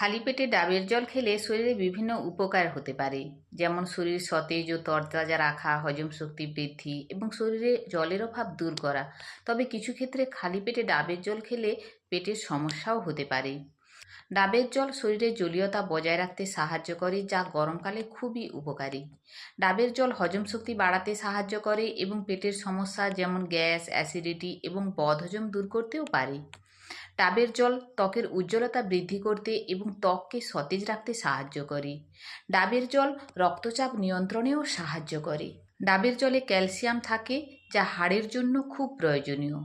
খালি পেটে ডাবের জল খেলে শরীরে বিভিন্ন উপকার হতে পারে, যেমন শরীর সতেজ ও তরতাজা রাখা, হজম শক্তি বৃদ্ধি এবং শরীরে জলের অভাব দূর করা। তবে কিছু ক্ষেত্রে খালি পেটে ডাবের জল খেলে পেটের সমস্যাও হতে পারে। ডাবের জল শরীরে জলীয়তা বজায় রাখতে সাহায্য করে, যা গরমকালে খুবই উপকারী। ডাবের জল হজম শক্তি বাড়াতে সাহায্য করে এবং পেটের সমস্যা যেমন গ্যাস, অ্যাসিডিটি এবং বদহজম দূর করতেও পারে। ডাবের জল ত্বকের উজ্জ্বলতা বৃদ্ধি করতে এবং ত্বককে সতেজ রাখতে সাহায্য করে। ডাবের জল রক্তচাপ নিয়ন্ত্রণেও সাহায্য করে। ডাবের জলে ক্যালসিয়াম থাকে, যা হাড়ের জন্য খুব প্রয়োজনীয়।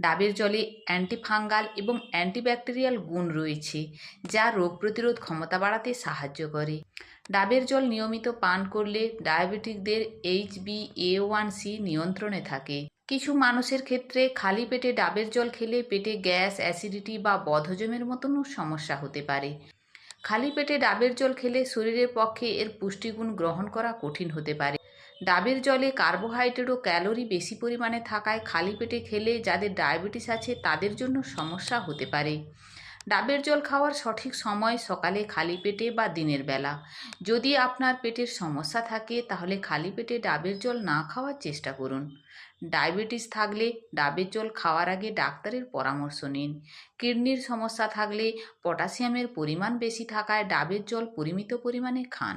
ডাবের জলে অ্যান্টিফাঙ্গাল এবং অ্যান্টিব্যাকটেরিয়াল গুণ রয়েছে, যা রোগ প্রতিরোধ ক্ষমতা বাড়াতে সাহায্য করে। ডাবের জল নিয়মিত পান করলে ডায়াবেটিকদের H B A one C নিয়ন্ত্রণে থাকে। কিছু মানুষের ক্ষেত্রে খালি পেটে ডাবের জল খেলে পেটে গ্যাস, অ্যাসিডিটি বা বদহজমের মতনও সমস্যা হতে পারে। খালি পেটে ডাবের জল খেলে শরীরের পক্ষে এর পুষ্টিগুণ গ্রহণ করা কঠিন হতে পারে। ডাবের জলে কার্বোহাইড্রেট ও ক্যালোরি বেশি পরিমাণে থাকায় খালি পেটে খেলে যাদের ডায়াবেটিস আছে তাদের জন্য সমস্যা হতে পারে। ডাবের জল খাওয়ার সঠিক সময় সকালে খালি পেটে বা দিনের বেলা। যদি আপনার পেটের সমস্যা থাকে, তাহলে খালি পেটে ডাবের জল না খাওয়ার চেষ্টা করুন। ডায়াবেটিস থাকলে ডাবের জল খাওয়ার আগে ডাক্তারের পরামর্শ নিন। কিডনির সমস্যা থাকলে পটাশিয়ামের পরিমাণ বেশি থাকায় ডাবের জল পরিমিত পরিমাণে খান।